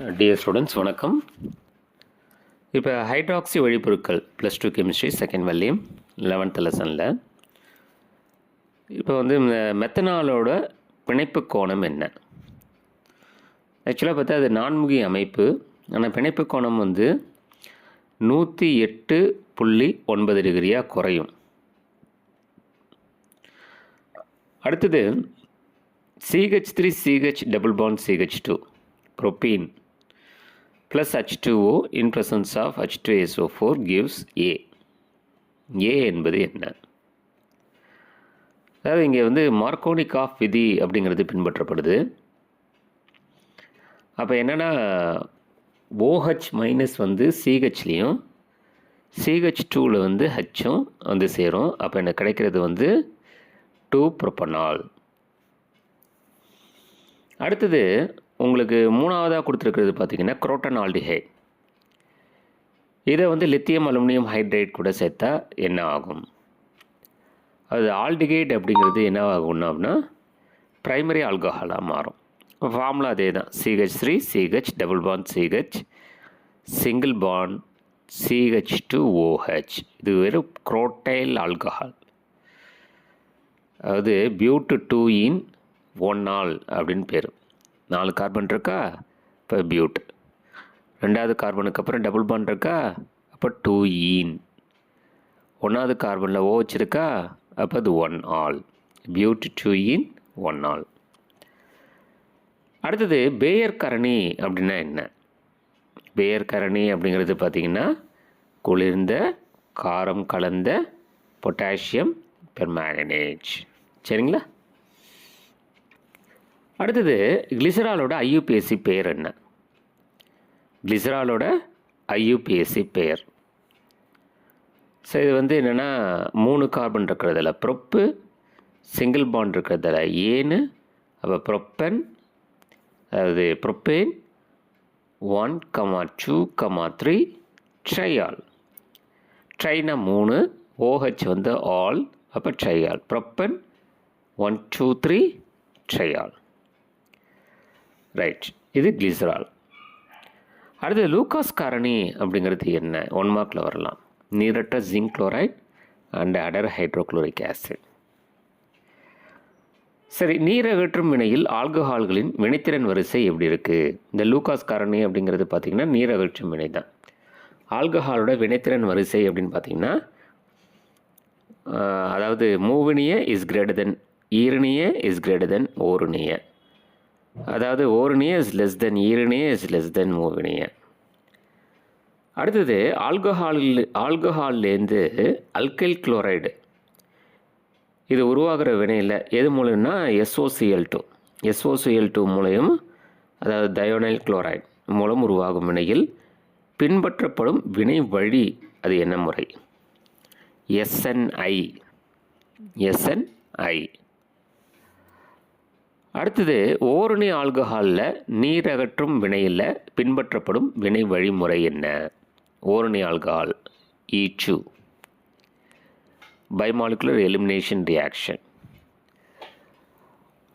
Dear students வணக்கம். இப்போ hydroxy வழிப்பொருட்கள் plus two chemistry second volume eleventh லெசனில் இப்போ வந்து இந்த மெத்தனாலோட பிணைப்பு கோணம் என்ன? ஆக்சுவலாக பார்த்தா அது நான்முகி அமைப்பு. ஆனால் பிணைப்பு கோணம் வந்து நூற்றி எட்டு புள்ளி ஒன்பது டிகிரியாக குறையும். அடுத்தது CH three CH double bond CH two propene plus H2O in presence of H2SO4 gives A. A என்பது என்ன? அதாவது இங்கே வந்து மார்க்கோனிக் ஆஃப் விதி அப்படிங்கிறது பின்பற்றப்படுது. அப்போ என்னென்னா ஓஹெச் மைனஸ் வந்து சிஹெச்லேயும் சிஹெச் டூவில் வந்து ஹச்சும் வந்து சேரும். அப்போ எனக்கு கிடைக்கிறது வந்து டூ ப்ரொப்பனால் அடுத்தது உங்களுக்கு மூணாவதாக கொடுத்துருக்கிறது பார்த்தீங்கன்னா குரோட்டன் ஆல்டிஹை இதை வந்து லித்தியம் அலுமினியம் ஹைட்ரேட் கூட சேர்த்தா என்ன ஆகும்? அது ஆல்டிகைட் அப்படிங்கிறது என்ன ஆகும்னா அப்படின்னா ப்ரைமரி ஆல்கஹாலாக மாறும். ஃபார்முலா அதே தான். CH three CH double bond CH single bond CH two OH இது வெறும் குரோட்டைல் ஆல்கஹால் அதாவது but two ene one ol அப்படின்னு பேர். நாலு கார்பன் இருக்கா? இப்போ பியூட் ரெண்டாவது கார்பனுக்கு அப்புறம் டபுள் பாண்ட் இருக்கா? அப்போ டூ ஈன் ஒன்றாவது கார்பனில் ஓ வச்சுருக்கா அப்போ அது one ol but two ene one ol அடுத்தது பேயர் கரணி அப்படின்னா என்ன? பேயர் கரணி அப்படிங்கிறது பார்த்திங்கன்னா குளிர்ந்த காரம் கலந்த பொட்டாசியம் பெர்மேகனேஜ் சரிங்களா? அடுத்தது கிளிசராலோட ஐயூபிஎஸ்சி பெயர் என்ன? கிளிசராலோட ஐயூபிஎஸ்சி பெயர். ஸோ இது வந்து என்னென்னா மூணு கார்பன் இருக்கிறதுல ப்ரொப்பு சிங்கிள் பாண்ட் இருக்கிறதுல ஏனு அப்போ ப்ரொப்பன் அதாவது propane one comma two comma three triol ட்ரைனா மூணு ஓஹெச் வந்து ஆல் அப்போ triol propan one two three triol right இது கிளிசரால். அடுத்து லூகாஸ் காரணி அப்படிங்கிறது என்ன? ஒன் மார்க்கில் வரலாம். நீரற்ற ஜிங்க் குளோரைட் அண்ட் அடர் ஹைட்ரோக்ளோரிக் ஆசிட் சரி நீரகற்றும் வினையில் ஆல்கஹால்களின் வினைத்திறன் வரிசை எப்படி இருக்குது இந்த லூகாஸ் காரணி அப்படிங்கிறது பார்த்திங்கன்னா நீரகற்றும் வினை தான். ஆல்கஹாலோட வினைத்திறன் வரிசை அப்படின்னு பார்த்தீங்கன்னா அதாவது மூவினிய இஸ் கிரேட்டர் தென் ஈரணிய இஸ் கிரேட்டர் தென் ஓருணிய. அதாவது ஓரணிய இஸ் லெஸ் தென் ஈரணிய இஸ் லெஸ் தென் மூவினிய. அடுத்தது ஆல்கஹாலில் ஆல்கஹால்லேருந்து அல்கைல் குளோரைடு இது உருவாகிற வினையில் எது மூலம்னா எஸ்ஓசிஎல் டூ எஸ்ஓசிஎல் டூ மூலம் அதாவது தயோனைல் குளோரைடு மூலம் உருவாகும் வினையில் பின்பற்றப்படும் வினை வழி அது என்ன முறை? எஸ்என்ஐ எஸ்என்ஐ அடுத்தது ஓரணி ஆல்கஹாலில் நீரகற்றும் வினையில் பின்பற்றப்படும் வினை வழிமுறை என்ன? ஓரணி alcohol E two bimolecular elimination reaction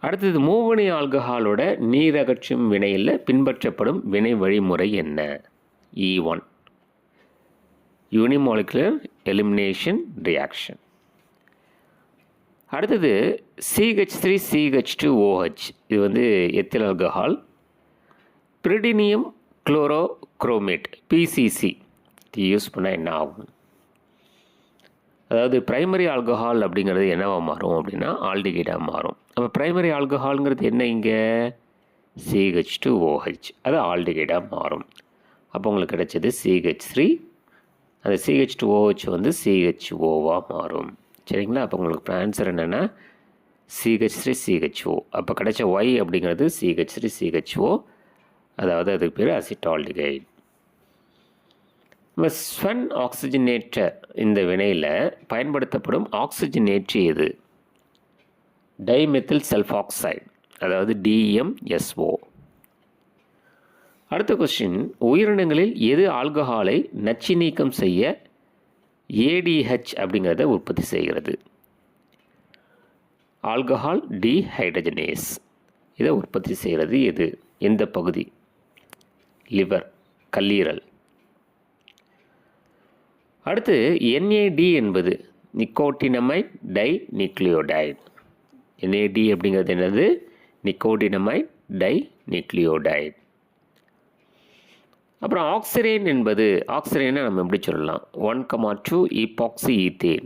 அடுத்தது மூவணி ஆல்கஹாலோட நீரகற்றும் வினையில் பின்பற்றப்படும் வினை வழிமுறை என்ன? E one unimolecular elimination reaction அடுத்தது CH three CH two OH இது வந்து ethyl alcohol. Pyridinium chloro chromate PCC இது யூஸ் பண்ணால் என்ன ஆகும்? அதாவது ப்ரைமரி ஆல்கஹால் அப்படிங்கிறது என்னவாக மாறும் அப்படின்னா ஆல்டிகேட்டாக மாறும். அப்போ ப்ரைமரி ஆல்கஹால்ங்கிறது என்ன இங்கே? சிஹெச் டூ ஓஹெச் அது ஆல்டிகேட்டாக மாறும். அப்போ உங்களுக்கு கிடைச்சது சிஹெச் த்ரீ அந்த சிஹெச் டூ ஓஹெச் வந்து சிஹெச் ஓவாக மாறும். சரிங்களா? அப்போ உங்களுக்கு ஆன்சர் என்னென்னா சிஹெச் த்ரீ சிஹெச்ஓ அப்போ கிடைச்ச ஒய் அப்படிங்கிறது சிஹெச் த்ரீ சிஹெச்ஓ அதாவது அதுக்கு பேர் அசிட்டால்டிகைட் இப்போ ஸ்வன் ஆக்சிஜனேற்ற இந்த வினையில் பயன்படுத்தப்படும் ஆக்சிஜனேற்றி எது? டைமெத்தில் செல்ஃபாக்சைடு அதாவது டிஎம்எஸ்ஓ அடுத்த கொஸ்டின் உயிரினங்களில் எது ஆல்கஹாலை நச்சு நீக்கம் செய்ய ஏடிஹெச் அப்படிங்கிறத உற்பத்தி செய்கிறது. ஆல்கஹால் டிஹைட்ரஜனேஸ் இதை உற்பத்தி செய்கிறது எது? எந்த பகுதி? லிவர் கல்லீரல். அடுத்து என்ஏடி என்பது நிக்கோட்டினமைட் டை நியூக்ளியோடைடு என்ஏடி அப்படிங்கிறது என்னது? நிக்கோட்டினமைட் டை நியூக்ளியோடைடு அப்புறம் ஆக்சிரேன் என்பது ஆக்சிரேனை நம்ம எப்படி சொல்லலாம்? One comma two epoxy ethane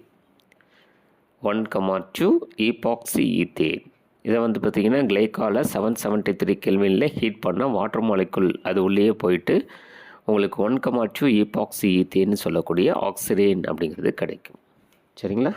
one comma two epoxy ethane இதை வந்து பார்த்திங்கன்னா கிளைக்கால செவன் செவன்ட்டி த்ரீ கெல்வினில் ஹீட் பண்ணால் வாட்டர் மாலிக்குள் அது உள்ளேயே போயிட்டு உங்களுக்கு ஒன் கமா டூ ஈபாக்சி ஈத்தேன்னு சொல்லக்கூடிய ஆக்சிரேன் அப்படிங்கிறது கிடைக்கும். சரிங்களா?